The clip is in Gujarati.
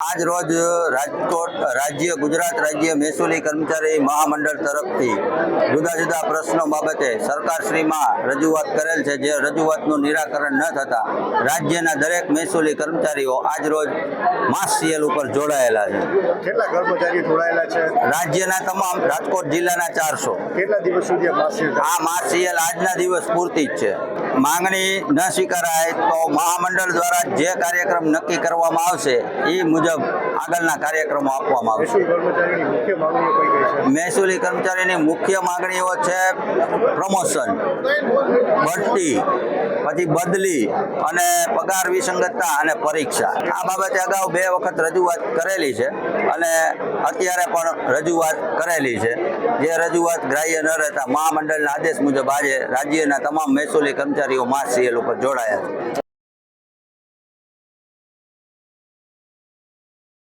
આજ રોજ રાજકોટ રાજ્ય ગુજરાત રાજ્ય મહેસૂલી કર્મચારી મહામંડળ તરફથી જુદા જુદા પ્રશ્નો બાબતે સરકારશ્રીમાં રજૂઆત કરેલ છે જે રજૂઆતનું નિરાકરણ ન થતા રાજ્યના દરેક મહેસૂલી કર્મચારીઓ આજ રોજ માસ સીએલ ઉપર જોડાયેલા છે. કેટલા કર્મચારીઓ જોડાયેલા છે? રાજ્યના તમામ રાજકોટ જિલ્લાના ચારસો. કેટલા દિવસ સુધી આ માસ સીએલ આજના દિવસ પૂરતી જ છે. માંગણી ન સ્વીકારાય તો મહામંડળ દ્વારા જે કાર્યક્રમ નક્કી કરવામાં આવશે એ મુજબ આગળના કાર્યક્રમો આપવામાં આવશે. મહેસૂલ કર્મચારીની મુખ્ય માંગણીઓ કઈ કઈ છે? મહેસૂલી કર્મચારીની મુખ્ય માંગણીઓ છે પ્રમોશન બઢતી પછી બદલી અને પગાર વિસંગતતા અને પરીક્ષા. આ બાબતે અગાઉ બે વખત રજૂઆત કરેલી છે અને અત્યારે પણ રજૂઆત કરેલી છે. જે રજૂઆત ગ્રાહ્ય ન રહેતા મહામંડળના આદેશ મુજબ આજે રાજ્યના તમામ મહેસૂલી કર્મચારીઓ માસ સીએલ ઉપર જોડાયા છે.